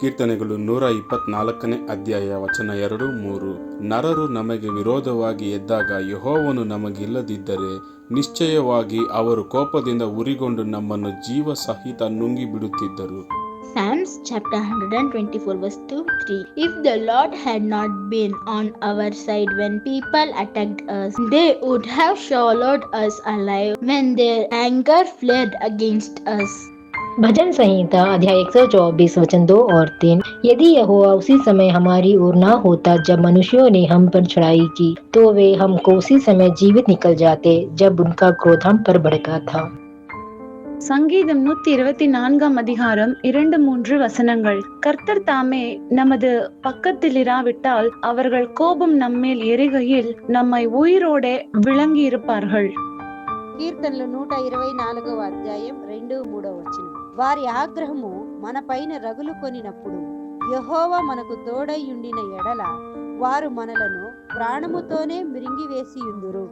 ಕೀರ್ತನೆಗಳು ನೂರ ಇಪ್ಪತ್ನಾಲ್ಕನೇ ಅಧ್ಯಾಯ ವಚನ ಎರಡು ಮೂರು ನರರು ನಮಗೆ ವಿರೋಧವಾಗಿ ಎದ್ದಾಗ ಯಹೋವನು ನಮಗಿಲ್ಲದಿದ್ದರೆ ನಿಶ್ಚಯವಾಗಿ ಅವರು ಕೋಪದಿಂದ ಉರಿಗೊಂಡು ನಮ್ಮನ್ನು ಜೀವ ಸಹಿತ ನುಂಗಿ ಬಿಡುತ್ತಿದ್ದರು Psalms chapter 124 verse 2 3 If the Lord had not been on our side when people attacked us, they would have swallowed us alive when their anger flared against us. भजन संहिता अध्याय 124 वचन दो और तीन यदि यहोवा उसी समय हमारी ओर ना होता जब मनुष्यों ने हम पर चढ़ाई की तो वे हमको उसी समय जीवित निकल जाते जब उनका क्रोध हम पर भड़का था சங்கீதம் நூத்தி இருபத்தி நான்காம் அதிகாரம் இரண்டு மூன்று வசனங்கள் கர்த்தர் தாமே நமது பக்கத்தில் இராவிட்டால் அவர்கள் கோபம் நம்மேல் எரிகையில் நம்மை உயிரோடே விளங்கி இருப்பார்கள் కీర్తనలు నూట ఇరవై నాలుగవ అధ్యాయం రెండు మూడవ వచనం వారి ఆగ్రహము మనపైన రగులు కొనినప్పుడు యహోవా మనకు తోడైయుండిన ఎడల వారు మనలను ప్రాణముతోనే మిరింగివేసియుందురు.